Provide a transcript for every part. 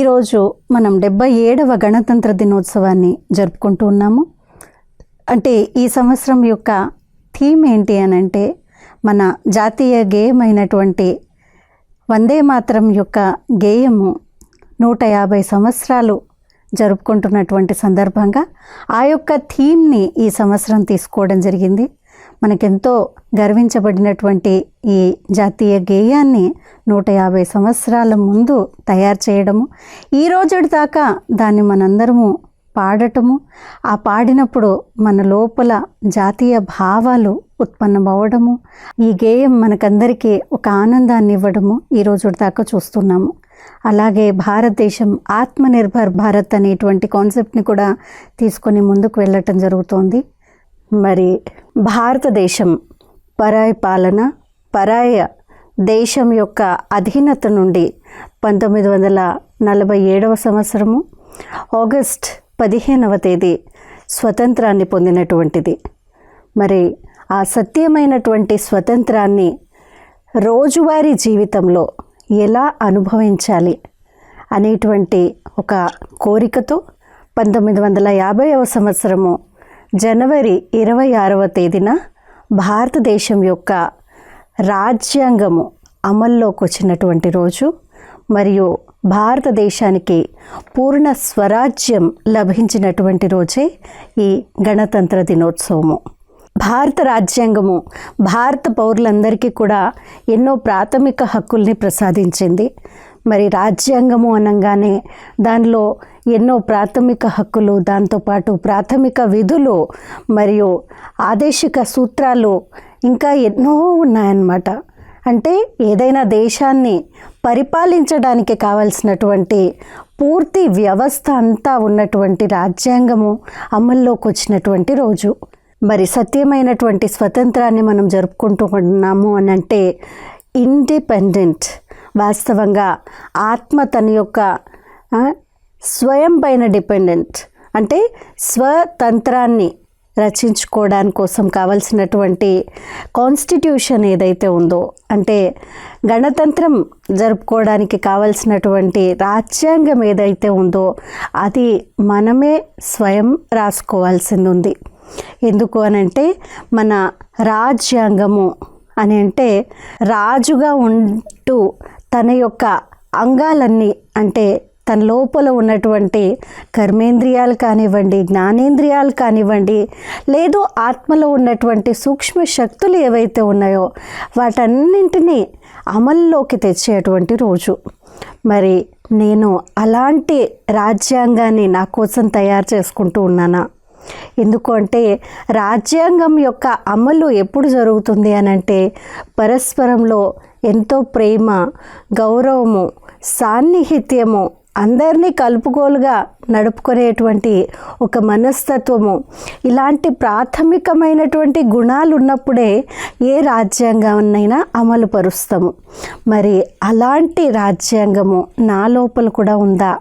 ఈరోజు మనం డెబ్బై ఏడవ గణతంత్ర దినోత్సవాన్ని జరుపుకుంటూ ఉన్నాము. అంటే ఈ సంవత్సరం యొక్క థీమ్ ఏంటి అని అంటే మన జాతీయ గేయమైనటువంటి వందే మాత్రం యొక్క గేయము నూట యాభై సంవత్సరాలు జరుపుకుంటున్నటువంటి సందర్భంగా ఆ యొక్క థీమ్ని ఈ సంవత్సరం తీసుకోవడం జరిగింది. మనకెంతో గర్వించబడినటువంటి ఈ జాతీయ గేయాన్ని నూట యాభై సంవత్సరాల ముందు తయారు చేయడము. ఈ రోజు దాకా దాన్ని మనందరము పాడటము. ఆ పాడినప్పుడు మన లోపల జాతీయ భావాలు ఉత్పన్నమవ్వడము. ఈ గేయం మనకందరికీ ఒక ఆనందాన్ని ఇవ్వడము ఈ రోజు దాకా చూస్తున్నాము. అలాగే భారతదేశం ఆత్మనిర్భర్ భారత్ అనేటువంటి కాన్సెప్ట్ని కూడా తీసుకొని ముందుకు వెళ్ళటం జరుగుతోంది. మరి భారతదేశం పరాయి పాలన పరాయ దేశం యొక్క అధీనత నుండి పంతొమ్మిది వందల నలభై ఏడవ సంవత్సరము ఆగస్ట్ పదిహేనవ తేదీ స్వతంత్రాన్ని పొందినటువంటిది. మరి ఆ సత్యమైనటువంటి స్వతంత్రాన్ని రోజువారీ జీవితంలో ఎలా అనుభవించాలి అనేటువంటి ఒక కోరికతో పంతొమ్మిది వందల యాభైవ సంవత్సరము జనవరి ఇరవై ఆరవ తేదీన భారతదేశం యొక్క రాజ్యాంగము అమల్లోకి వచ్చినటువంటి రోజు మరియు భారతదేశానికి పూర్ణ స్వరాజ్యం లభించినటువంటి రోజే ఈ గణతంత్ర దినోత్సవము. భారత రాజ్యాంగము భారత పౌరులందరికీ కూడా ఎన్నో ప్రాథమిక హక్కుల్ని ప్రసాదించింది. మరి రాజ్యాంగము అనగానే దానిలో ఎన్నో ప్రాథమిక హక్కులు దాంతోపాటు ప్రాథమిక విధులు మరియు ఆదేశిక సూత్రాలు ఇంకా ఎన్నో ఉన్నాయన్నమాట. అంటే ఏదైనా దేశాన్ని పరిపాలించడానికి కావలసినటువంటి పూర్తి వ్యవస్థ అంతా ఉన్నటువంటి రాజ్యాంగము అమల్లోకి వచ్చినటువంటి రోజు. మరి సత్యమైనటువంటి స్వతంత్రాన్ని మనం జరుపుకుంటూ ఉన్నాము అని అంటే ఇండిపెండెంట్ వాస్తవంగా ఆత్మ తన యొక్క స్వయం పైన డిపెండెంట్. అంటే స్వతంత్రాన్ని రచించుకోవడానికి కోసం కావలసినటువంటి కాన్స్టిట్యూషన్ ఏదైతే ఉందో అంటే గణతంత్రం జరుపుకోవడానికి కావలసినటువంటి రాజ్యాంగం ఏదైతే ఉందో అది మనమే స్వయం రాసుకోవాల్సింది ఉంది ఎందుకు అనంటే మన రాజ్యాంగము అని అంటే రాజుగా ఉంటూ తన యొక్క అంగాలన్నీ అంటే తన లోపల ఉన్నటువంటి కర్మేంద్రియాలు కానివ్వండి జ్ఞానేంద్రియాలు కానివ్వండి లేదు ఆత్మలో ఉన్నటువంటి సూక్ష్మ శక్తులు ఏవైతే ఉన్నాయో వాటన్నింటినీ అమల్లోకి తెచ్చేటువంటి రోజు. మరి నేను అలాంటి రాజ్యాంగాన్ని నా కోసం తయారు చేసుకుంటూ ఉన్నానా? ఎందుకంటే రాజ్యాంగం యొక్క అమలు ఎప్పుడు జరుగుతుంది అనంటే పరస్పరంలో ఎంతో ప్రేమ గౌరవము సాన్నిహిత్యము అందరినీ కలుపుకోలుగా నడుపుకునేటువంటి ఒక మనస్తత్వము. ఇలాంటి ప్రాథమికమైనటువంటి గుణాలు ఉన్నప్పుడే ఏ రాజ్యాంగాన్నైనా అమలు పరుస్తాము మరి అలాంటి రాజ్యాంగము నా లోపల కూడా ఉందా?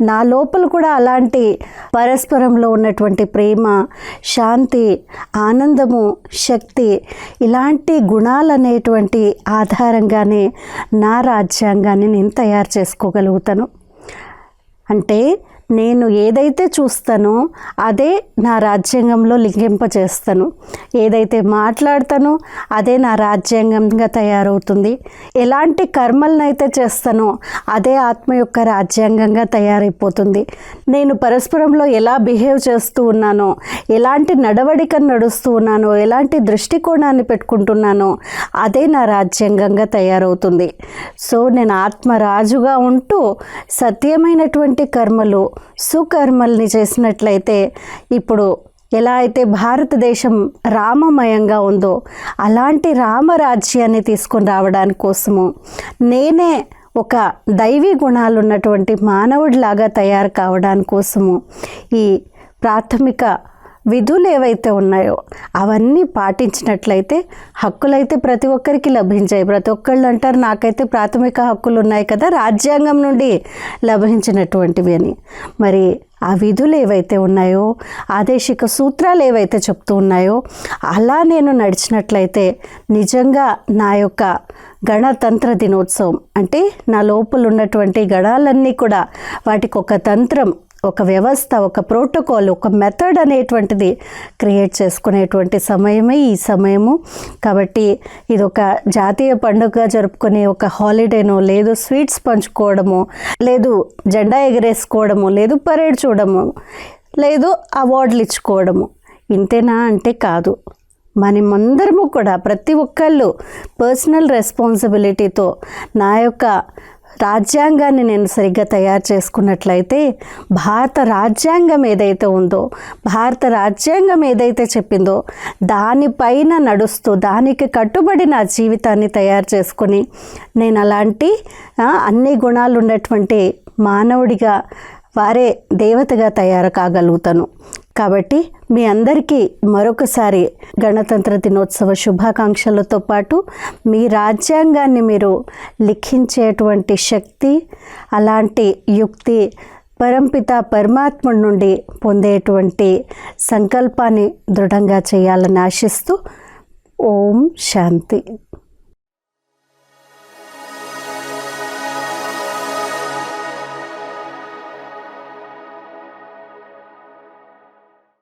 నా లోపల కూడా అలాంటి పరస్పరంలో ఉన్నటువంటి ప్రేమ శాంతి ఆనందము శక్తి ఇలాంటి గుణాలు అనేటువంటి ఆధారంగానే నా రాజ్యాంగాన్ని నేను తయారు చేసుకోగలుగుతాను. అంటే నేను ఏదైతే చూస్తానో అదే నా రాజ్యాంగంలో లింకింపచేస్తాను ఏదైతే మాట్లాడతానో అదే నా రాజ్యాంగంగా తయారవుతుంది. ఎలాంటి కర్మలనైతే చేస్తానో అదే ఆత్మ యొక్క రాజ్యాంగంగా తయారైపోతుంది. నేను పరస్పరంలో ఎలా బిహేవ్ చేస్తూ ఉన్నానో ఎలాంటి నడవడికను నడుస్తూ ఉన్నానో ఎలాంటి దృష్టికోణాన్ని పెట్టుకుంటున్నానో అదే నా రాజ్యాంగంగా తయారవుతుంది. సో నేను ఆత్మరాజుగా ఉంటూ సత్యమైనటువంటి కర్మలు సుకర్మల్ని చేసినట్లయితే ఇప్పుడు ఎలా అయితే భారతదేశం రామమయంగా ఉందో అలాంటి రామరాజ్యాన్ని తీసుకొని రావడానికి కోసము నేనే ఒక దైవీ గుణాలు ఉన్నటువంటి మానవుడిలాగా తయారు కావడానికి కోసము ఈ ప్రాథమిక విధులు ఏవైతే ఉన్నాయో అవన్నీ పాటించినట్లయితే హక్కులైతే ప్రతి ఒక్కరికి లభించాయి. ప్రతి ఒక్కళ్ళు అంటారు నాకైతే ప్రాథమిక హక్కులు ఉన్నాయి కదా రాజ్యాంగం నుండి లభించినటువంటివి అని. మరి ఆ విధులు ఏవైతే ఉన్నాయో ఆదేశిక సూత్రాలు ఏవైతే చెప్తూ ఉన్నాయో అలా నేను నడిచినట్లయితే నిజంగా నా యొక్క గణతంత్ర దినోత్సవం అంటే నా లోపల ఉన్నటువంటి గణాలన్నీ కూడా వాటికి ఒక తంత్రం ఒక వ్యవస్థ ఒక ప్రోటోకాల్ ఒక మెథడ్ అనేటువంటిది క్రియేట్ చేసుకునేటువంటి సమయమే ఈ సమయము. కాబట్టి ఇది ఒక జాతీయ పండుగగా జరుపుకునే ఒక హాలిడేనో లేదు స్వీట్స్ పంచుకోవడము లేదు జెండా ఎగరేసుకోవడము లేదు పరేడ్ చూడము లేదు అవార్డులు ఇచ్చుకోవడము ఇంతేనా అంటే కాదు. మనమందరము కూడా ప్రతి ఒక్కళ్ళు పర్సనల్ రెస్పాన్సిబిలిటీతో నా యొక్క రాజ్యాంగాన్ని నేను సరిగ్గా తయారు చేసుకున్నట్లయితే భారత రాజ్యాంగం ఏదైతే ఉందో భారత రాజ్యాంగం ఏదైతే చెప్పిందో దానిపైన నడుస్తూ దానికి కట్టుబడి నా జీవితాన్ని తయారు చేసుకొని నేను అలాంటి అన్ని గుణాలు ఉన్నటువంటి మానవుడిగా వారే దేవతగా తయారు కాగలుగుతాను. కాబట్టి మీ అందరికీ మరొకసారి గణతంత్ర దినోత్సవ శుభాకాంక్షలతో పాటు మీ రాజ్యాంగాన్ని మీరు లిఖించేటువంటి శక్తి అలాంటి యుక్తి పరంపిత పరమాత్ముడి నుండి పొందేటువంటి సంకల్పాన్ని దృఢంగా చేయాలని ఆశిస్తూ ఓం శాంతి.